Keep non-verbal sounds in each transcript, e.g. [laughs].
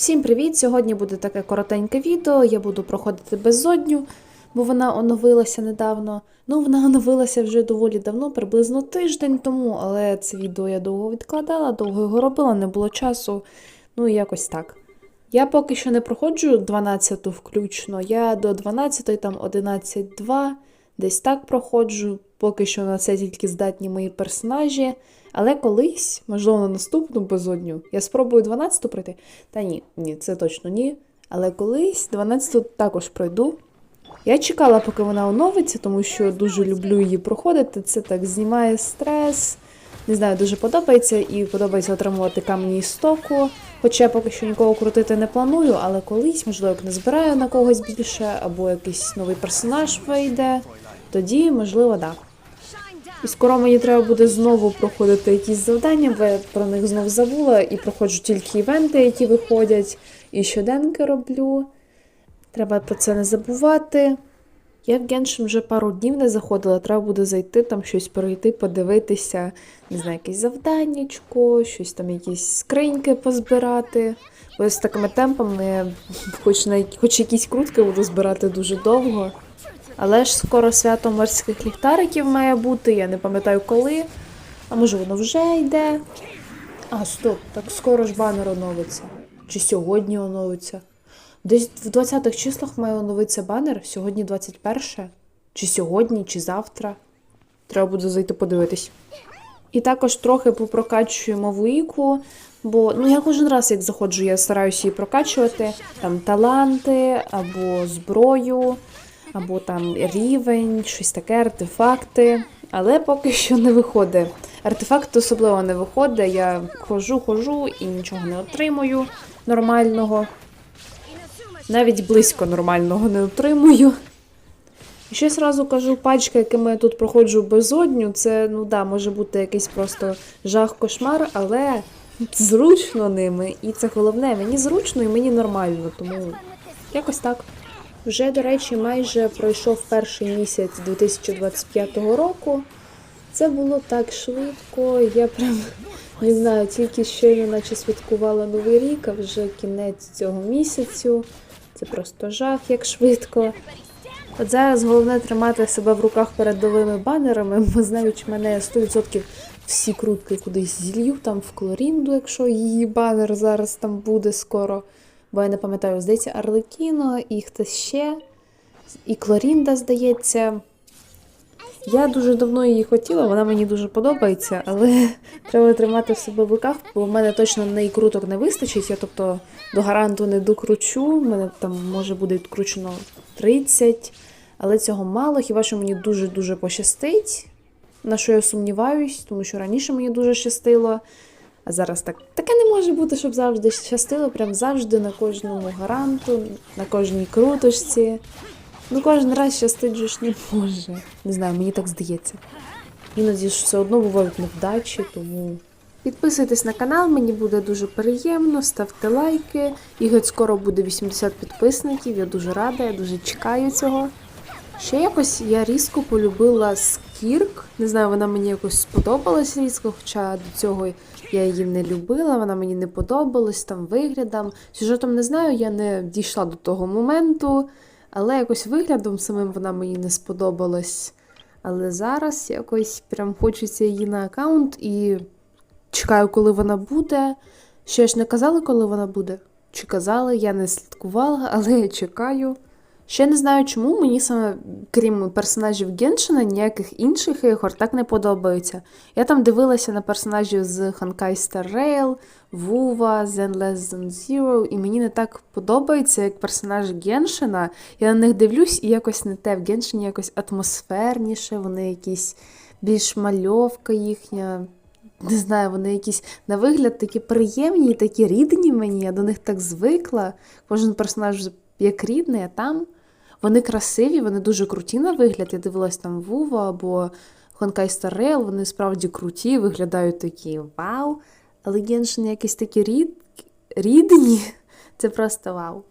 Всім привіт! Сьогодні буде таке коротеньке відео. Я буду проходити безодню, бо вона оновилася недавно. Ну, вона оновилася вже доволі давно, приблизно тиждень тому, але це відео я довго відкладала, довго його робила, не було часу. Ну якось так. Я поки що не проходжу 12 включно, я до 12 там 11.2, десь так проходжу. Поки що на це тільки здатні мої персонажі. Але колись, можливо, на наступну безодню, я спробую 12-ту пройти. Та ні, ні, це точно ні. Але колись 12-ту також пройду. Я чекала, поки вона оновиться, тому що дуже люблю її проходити. Це так знімає стрес. Не знаю, дуже подобається і подобається отримувати камені із стоку. Хоча я поки що нікого крутити не планую, але колись, можливо, як не збираю на когось більше, або якийсь новий персонаж вийде, тоді, можливо, так. Да. І скоро мені треба буде знову проходити якісь завдання, бо я про них знов забула і проходжу тільки івенти, які виходять, і щоденки роблю. Треба про це не забувати. Я в Genshin вже пару днів не заходила, треба буде зайти, там щось перейти, подивитися, не знаю, якесь завданнячко, щось там, якісь скриньки позбирати. Бо з такими темпами, [laughs] хоч, на, хоч якісь крутки буду збирати дуже довго. Але ж скоро свято морських ліхтариків має бути, я не пам'ятаю коли. А може воно вже йде. А, стоп, так скоро ж банер оновиться. Чи сьогодні оновиться? Десь в 20-х числах має оновитися банер, сьогодні 21. Чи сьогодні, чи завтра. Треба буде зайти подивитись. І також трохи попрокачуємо вуїку, бо ну я кожен раз, як заходжу, я стараюся її прокачувати. Там таланти або зброю або там рівень, щось таке, артефакти. Але поки що не виходить. Артефакт особливо не виходить. Я хожу, хожу і нічого не отримую нормального. Навіть близько нормального не отримую. І ще зразу кажу, пачка, якими я тут проходжу безодню, це, ну да, може бути якийсь просто жах-кошмар, але зручно ними. І це головне, мені зручно і мені нормально, тому якось так. Вже, до речі, майже пройшов перший місяць 2025 року. Це було так швидко. Я прям не знаю, тільки щойно наче святкувала Новий рік, а вже кінець цього місяцю. Це просто жах, як швидко. От зараз головне тримати себе в руках перед новими банерами, бо знаючи мене 100% всі крутки кудись зілью, там в Клорінду, якщо її банер зараз там буде скоро бо я не пам'ятаю, здається, Арлекіно і хтось ще, і Клорінда, здається. Я дуже давно її хотіла, вона мені дуже подобається, але [laughs] треба тримати в себе в руках, бо в мене точно неї не вистачить. Я тобто до гаранту не докручу, в мене там може буде відкручено 30, але цього мало. Хіба що мені дуже-дуже пощастить, на що я сумніваюсь, тому що раніше мені дуже щастило. А зараз так таке не може бути, щоб завжди щастило, прям завжди на кожному гаранту, на кожній круточці. Ну кожен раз щастить же ж не може. Не знаю, мені так здається. Іноді ж все одно бувають невдачі, тому. Підписуйтесь на канал, мені буде дуже приємно, ставте лайки. І геть скоро буде 80 підписників. Я дуже рада, я дуже чекаю цього. Ще якось я різко полюбила скірк. Не знаю, вона мені якось сподобалась різко, хоча до цього я її не любила, вона мені не подобалась там виглядом. Сюжетом не знаю, я не дійшла до того моменту, але якось виглядом самим вона мені не сподобалась. Але зараз якось прям хочеться її на аккаунт і чекаю, коли вона буде. Ще ж не казали, коли вона буде? Чи казали, я не слідкувала, але я чекаю. Ще не знаю, чому мені саме, крім персонажів Геншина, ніяких інших ігор так не подобаються. Я там дивилася на персонажів з Honkai Star Rail, Вува, Zen Less Than Zero, і мені не так подобається, як персонаж Геншина. Я на них дивлюсь і якось не те. В Геншині якось атмосферніше, вони якісь більш мальовка їхня. Не знаю, вони якісь на вигляд такі приємні, такі рідні мені, я до них так звикла. Кожен персонаж як рідний, а там. Вони красиві, вони дуже круті на вигляд. Я дивилась там Вува або Star Rail, вони справді круті, виглядають такі вау. Але Геншин якісь такі рід... рідні. [laughs] Це просто вау.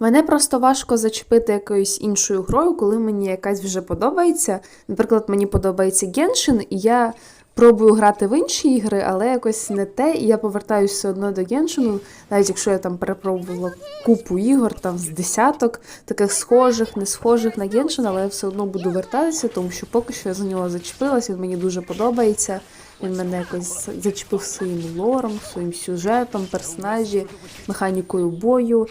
Мене просто важко зачепити якоюсь іншою грою, коли мені якась вже подобається. Наприклад, мені подобається Геншин, і я пробую грати в інші ігри, але якось не те, і я повертаюся все одно до Геншину, навіть якщо я там перепробувала купу ігор, там з десяток, таких схожих, не схожих на Геншин, але я все одно буду вертатися, тому що поки що я за нього зачепилася, він мені дуже подобається. Він мене якось зачепив своїм лором, своїм сюжетом, персонажі, механікою бою.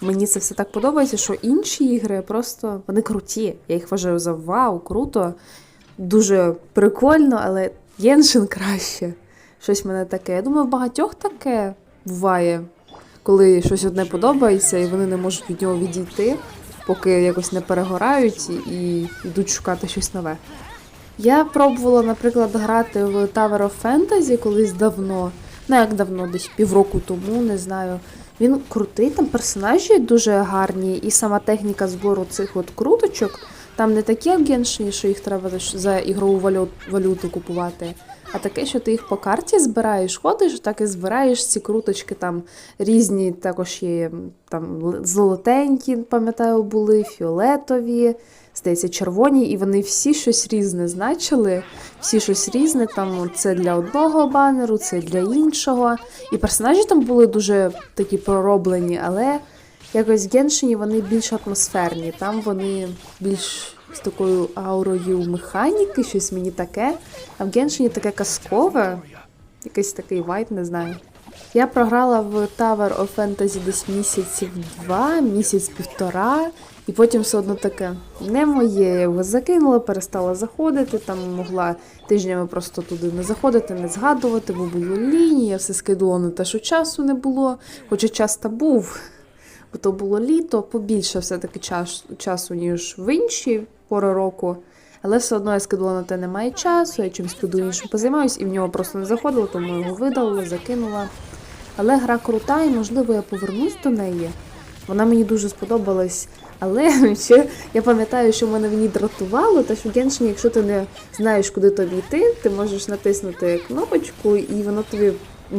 Мені це все так подобається, що інші ігри просто вони круті. Я їх вважаю за вау, круто, дуже прикольно, але Єншин краще. Щось в мене таке. Я думаю, в багатьох таке буває, коли щось одне подобається, і вони не можуть від нього відійти, поки якось не перегорають і йдуть шукати щось нове. Я пробувала, наприклад, грати в Tower of Fantasy колись давно. Ну, як давно, десь півроку тому, не знаю. Він крутий, там персонажі дуже гарні, і сама техніка збору цих от круточок. Там не такі як що їх треба за- ігрову валюту купувати, а таке, що ти їх по карті збираєш, ходиш, так і збираєш ці круточки там різні, також є там золотенькі, пам'ятаю, були, фіолетові, здається, червоні, і вони всі щось різне значили, всі щось різне. Там це для одного банеру, це для іншого. І персонажі там були дуже такі пророблені, але якось в Геншині вони більш атмосферні. Там вони більш з такою аурою механіки, щось мені таке. А в Геншині таке казкове, якийсь такий вайб, не знаю. Я програла в Tower of Fantasy десь місяців два, місяць-півтора, і потім все одно таке не моє. Я його закинула, перестала заходити. Там могла тижнями просто туди не заходити, не згадувати, бо було лінії, я все скидувала на те, що часу не було, хоча час та був. Бо то було літо, побільше все-таки час, часу, ніж в інші пори року. Але все одно я скидувала на те, немає часу, я чимось піду іншим позаймаюсь, і в нього просто не заходило, тому його видалила, закинула. Але гра крута, і можливо я повернусь до неї. Вона мені дуже сподобалась. Але [laughs] ще я пам'ятаю, що мене в ній дратувало, те, що в Геншині, якщо ти не знаєш, куди тобі йти, ти можеш натиснути кнопочку, і воно тобі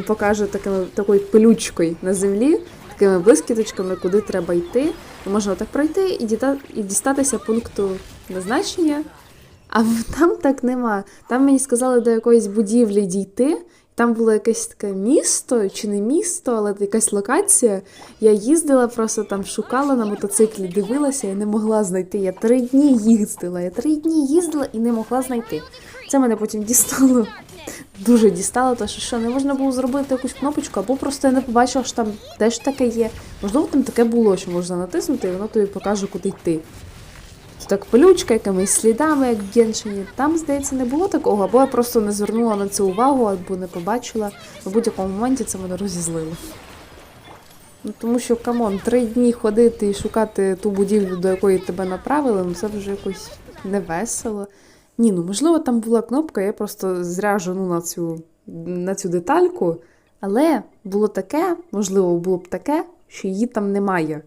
покаже такою пилючкою на землі, такими блискіточками, куди треба йти. Можна так пройти і, діта- і дістатися пункту назначення. А там так нема. Там мені сказали до якоїсь будівлі дійти. Там було якесь таке місто, чи не місто, але якась локація. Я їздила, просто там шукала на мотоциклі, дивилася і не могла знайти. Я три дні їздила. Я три дні їздила і не могла знайти. Це мене потім дістало. Дуже дістало, то що, що не можна було зробити якусь кнопочку, або просто я не побачила, що там теж таке є. Можливо, там таке було, що можна натиснути, і воно тобі покаже, куди йти. Це так пилючка, якимись слідами, як в Геншині. Там, здається, не було такого, або я просто не звернула на це увагу, або не побачила. В будь-якому моменті це мене розізлило. Ну, тому що, камон, три дні ходити і шукати ту будівлю, до якої тебе направили, ну це вже якось не весело. Ні, ну можливо, там була кнопка, я просто зря жену на цю, на цю детальку. Але було таке, можливо, було б таке, що її там немає.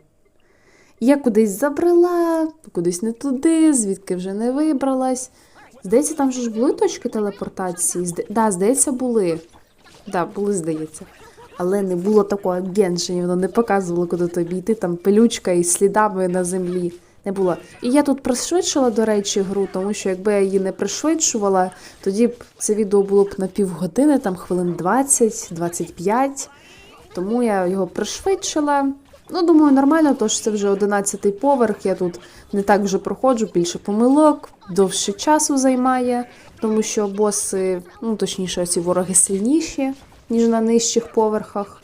Я кудись забрела, кудись не туди, звідки вже не вибралась. Здається, там же ж були точки телепортації. Зда... Да, здається, були. Да, були, здається. Але не було такого Геншині, воно не показувало, куди тобі йти, там пилючка і слідами на землі. Не було. І я тут пришвидшила, до речі, гру, тому що якби я її не пришвидшувала, тоді б це відео було б на півгодини, там хвилин 20-25. Тому я його пришвидшила. Ну, думаю, нормально, тож це вже 11-й поверх. Я тут не так вже проходжу, більше помилок, довше часу займає, тому що боси, ну точніше, ці вороги сильніші, ніж на нижчих поверхах.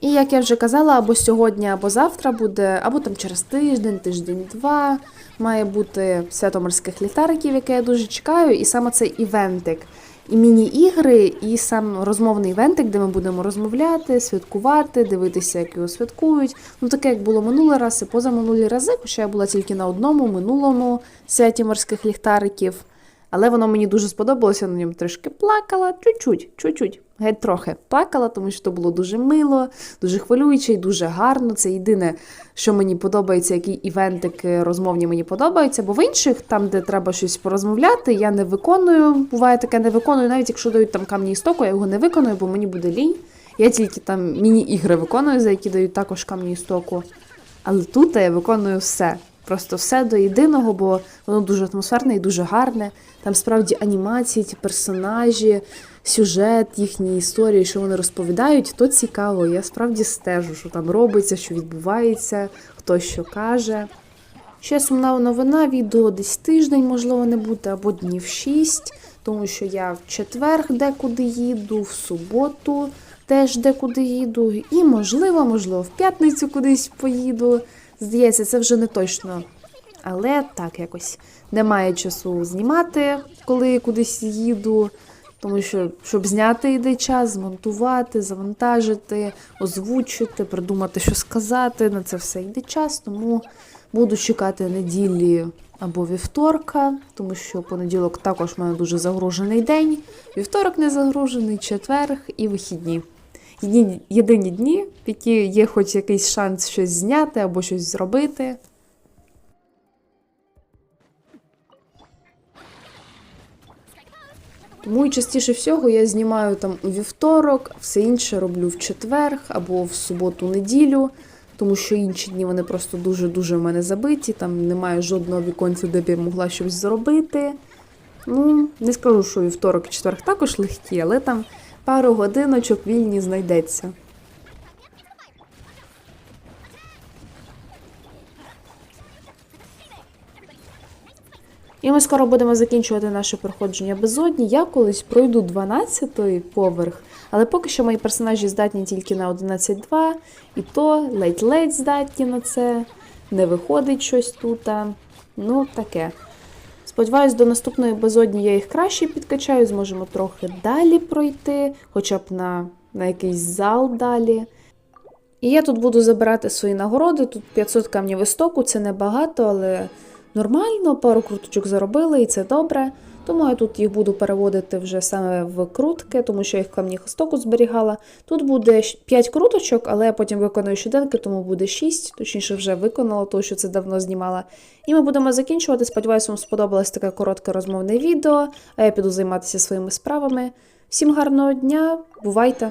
І як я вже казала, або сьогодні, або завтра буде, або там через тиждень, тиждень-два має бути свято морських літариків, яке я дуже чекаю, і саме цей івентик. І міні-ігри, і сам розмовний івентик, де ми будемо розмовляти, святкувати, дивитися, як його святкують. Ну таке, як було минулий раз і позаминулі рази, хоча я була тільки на одному минулому святі морських ліхтариків. Але воно мені дуже сподобалося, на ньому трішки плакала, чуть-чуть, чуть-чуть, геть трохи плакала, тому що це було дуже мило, дуже хвилююче і дуже гарно. Це єдине, що мені подобається, які івентики розмовні мені подобаються. Бо в інших, там, де треба щось порозмовляти, я не виконую. Буває таке, не виконую, навіть якщо дають там камні істоку, я його не виконую, бо мені буде лінь. Я тільки там міні-ігри виконую, за які дають також камні істоку. Але тут я виконую все. Просто все до єдиного, бо воно дуже атмосферне і дуже гарне. Там справді анімації, ті персонажі, сюжет, їхні історії, що вони розповідають, то цікаво. Я справді стежу, що там робиться, що відбувається, хто що каже. Ще сумна новина, відео десь тиждень, можливо, не буде, або днів 6, тому що я в четвер декуди їду, в суботу теж декуди їду, і, можливо, можливо, в п'ятницю кудись поїду. Здається, це вже не точно. Але так якось немає часу знімати, коли кудись їду. Тому що, щоб зняти йде час, змонтувати, завантажити, озвучити, придумати, що сказати. На це все йде час, тому буду чекати неділі або вівторка, тому що понеділок також в мене дуже загружений день. Вівторок не загружений, четверг і вихідні. Єдині, дні, які є хоч якийсь шанс щось зняти або щось зробити. Тому і частіше всього я знімаю там у вівторок, все інше роблю в четвер або в суботу-неділю, тому що інші дні вони просто дуже-дуже в мене забиті, там немає жодного віконця, де б я могла щось зробити. Ну, не скажу, що вівторок і четверг також легкі, але там пару годиночок вільні знайдеться. І ми скоро будемо закінчувати наше проходження безодні. Я колись пройду 12-й поверх, але поки що мої персонажі здатні тільки на 11-2, і то ледь-ледь здатні на це. Не виходить щось тут. Ну, таке. Сподіваюсь, до наступної безодні я їх краще підкачаю, зможемо трохи далі пройти, хоча б на, на якийсь зал далі. І я тут буду забирати свої нагороди. Тут 500 камнів істоку, це небагато, але нормально, пару круточок заробили, і це добре. Тому я тут їх буду переводити вже саме в крутки, тому що я їх в камнях істоку зберігала. Тут буде 5 круточок, але я потім виконую щоденки, тому буде 6, точніше вже виконала, тому що це давно знімала. І ми будемо закінчувати. Сподіваюсь, вам сподобалось таке коротке розмовне відео, а я піду займатися своїми справами. Всім гарного дня, бувайте!